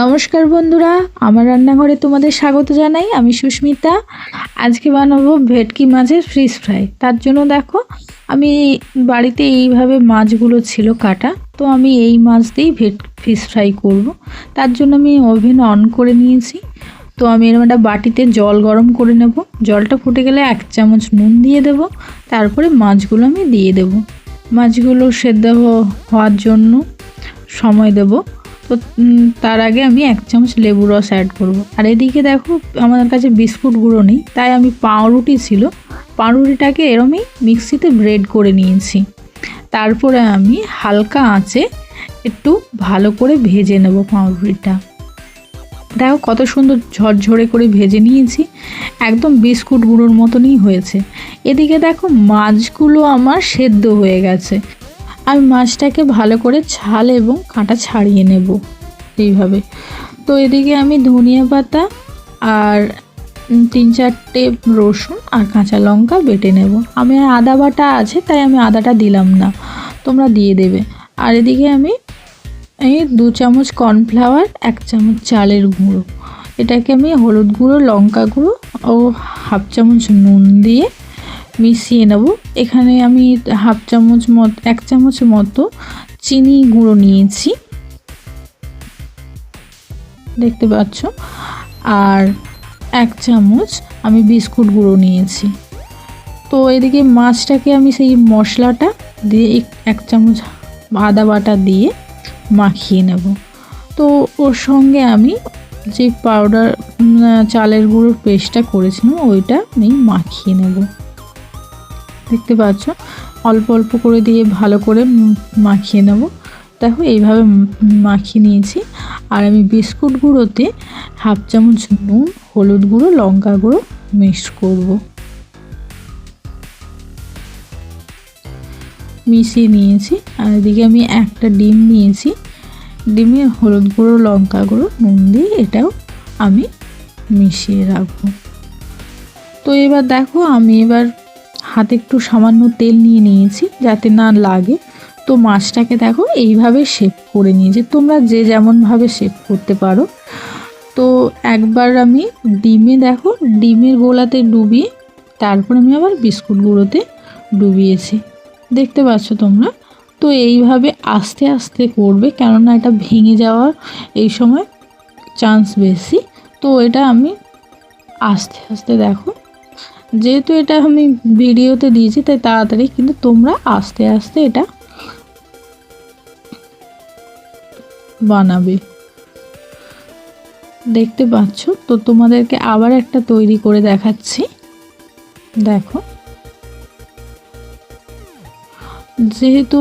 নমস্কার বন্ধুরা, আমার রান্নাঘরে তোমাদের স্বাগত জানাই, আমি সুস্মিতা। আজকে বানাবো ভেটকি মাছের ফিশ ফ্রাই তার জন্য দেখো, আমি বাড়িতে এইভাবে মাছগুলো ছিল কাটা, তো আমি এই মাছ দিয়েই ভেট ফিশ ফ্রাই করব। তার জন্য আমি ওভেন অন করে নিয়েছি, তো আমি এরকম একটা বাটিতে জল গরম করে নেব। জলটা ফুটে গেলে এক চামচ নুন দিয়ে দেব, তারপরে মাছগুলো আমি দিয়ে দেব। মাছগুলো সেদ্ধ হওয়ার জন্য সময় দেবো। তো তার আগে আমি এক চামচ লেবু রস অ্যাড করব। আর এদিকে দেখো, আমাদের কাছে বিস্কুট গুঁড়ো নেই, তাই আমি পাউরুটি ছিল। পাউরুটিটাকে এরমই মিক্সিতে ব্রেড করে নিয়েছি। তারপরে আমি হালকা আঁচে একটু ভালো করে ভেজে নেব পাউরুটিটা। দেখো কত সুন্দর ঝরঝরে করে ভেজে নিয়েছি, একদম বিস্কুট গুঁড়োর মতনই হয়েছে। এদিকে দেখো মাছগুলো আমার সেদ্ধ হয়ে গেছে। আমি মাছটাকে ভালো করে ছাল এবং কাঁটা ছাড়িয়ে নেব এইভাবে। তো এদিকে আমি ধনিয়া পাতা আর তিন চারটে রসুন আর কাঁচা লঙ্কা বেটে নেব। আমি আদা বাটা আছে, তাই আমি আদাটা দিলাম না। তোমরা দিয়ে দেবে। আর এদিকে আমি এই দু চামচ কর্নফ্লাওয়ার, এক চামচ চালের গুঁড়ো। এটাকে আমি হলুদ গুঁড়ো, লঙ্কা গুঁড়ো ও হাফ চামচ নুন দিয়ে মিশিয়ে নেব। এখানে আমি হাফ চামচ মত, এক চামচ মতো চিনি গুঁড়ো নিয়েছি। দেখতে পাচ্ছ? আর এক চামচ আমি বিস্কুট গুঁড়ো নিয়েছি। তো এদিকে মাছটাকে আমি সেই মশলাটা দিয়ে এক চামচ আদা বাটা দিয়ে মাখিয়ে নেব। তো ওর সঙ্গে আমি যে পাউডার চালের গুঁড়োর পেস্টটা করেছিলাম, ওইটা আমি মাখিয়ে নেব। দেখতে পাচ্ছ? অল্প অল্প করে দিয়ে ভালো করে মাখিয়ে নেব। দেখো, এইভাবে মাখিয়ে নিয়েছি। আর আমি বিস্কুট গুঁড়োতে হাফ চামচ নুন, হলুদ গুঁড়ো, লঙ্কা গুঁড়ো মিক্স করব। মিশিয়ে নিয়েছি। আর এদিকে আমি একটা ডিম নিয়েছি। ডিমে হলুদ গুঁড়ো, লঙ্কা গুঁড়ো, নুন দিয়ে এটাও আমি মিশিয়ে রাখব। তো এবার দেখো, আমি এবার হাতে একটু সামান্য তেল নিয়ে নিয়েছি, যাতে না লাগে। তো মাছটাকে দেখো এইভাবে শেপ করে নিয়েছি। তোমরা যে যেমনভাবে শেপ করতে পারো। তো একবার আমি ডিমে দেখো, ডিমের গোলাতে ডুবিয়ে, তারপর আমি আবার বিস্কুট গুঁড়োতে ডুবিয়েছি। দেখতে পাচ্ছ তোমরা? তো এইভাবে আস্তে আস্তে করবে, কেননা এটা ভেঙে যাওয়ার এই সময় চান্স বেশি। তো এটা আমি আস্তে আস্তে দেখো যেহেতু এটা আমি ভিডিওতে দিয়েছি, তাই তাড়াতাড়ি কিন্তু তোমরা আস্তে আস্তে এটা বানাবে। দেখতে পাচ্ছ? তো তোমাদেরকে আবার একটা তৈরি করে দেখাচ্ছি। দেখো। যেহেতু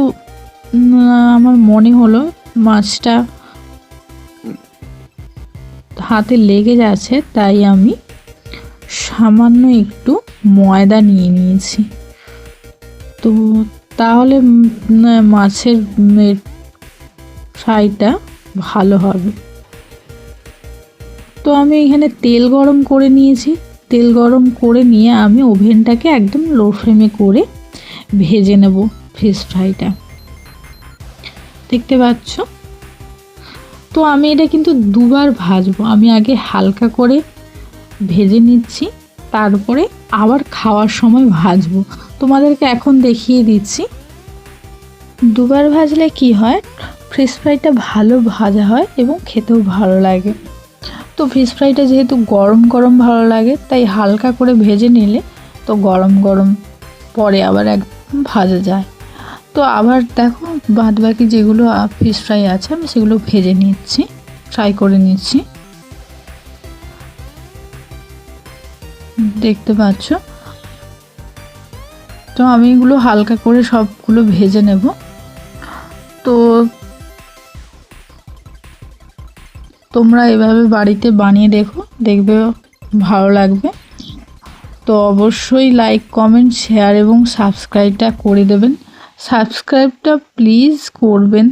আমার মনে হলো মাছটা হাতে লেগে যাচ্ছে, তাই আমি সামান্য একটু ময়দা নিয়ে নিয়েছি। তো তাহলে মাছের ফ্রাইটা ভালো হবে। তো আমি এখানে তেল গরম করে নিয়েছি। তেল গরম করে নিয়ে আমি ওভেনটাকে একদম লো ফ্লেমে করে ভেজে নেব ফিশ ফ্রাইটা দেখতে পাচ্ছ? তো আমি এটা কিন্তু দুবার ভাজবো। আমি আগে হালকা করে ভেজে নিচ্ছি। তারপরে আবার খাওয়ার সময় ভাজবো। তোমাদেরকে এখন দেখিয়ে দিচ্ছি। দুবার ভাজলে কি হয়? ফিশ ফ্রাইটা ভালো ভাজা হয় এবং খেতেও ভালো লাগে। তো ফিশ ফ্রাইটা যেহেতু গরম গরম ভালো লাগে, তাই হালকা করে ভেজে নিলে তো গরম গরম পরে আবার একদম ভাজা যায়। তো আবার দেখো বাদ বাকি যেগুলো ফিশ ফ্রাই আছে, আমি সেগুলো ভেজে নিচ্ছি ফ্রাই করে নিচ্ছি। দেখতে পাচ্ছ? তো আমি এগুলো হালকা করে সবগুলো ভেজে নেব। তো তোমরা এভাবে বাড়িতে বানিয়ে দেখো, দেখবে ভালো লাগবে। তো অবশ্যই লাইক কমেন্ট শেয়ার এবং সাবস্ক্রাইবটা করে দেবেন। সাবস্ক্রাইবটা প্লিজ করবেন।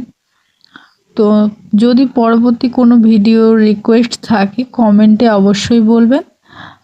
তো যদি পরবর্তী কোনো ভিডিও রিকোয়েস্ট থাকে কমেন্টে অবশ্যই বলবেন।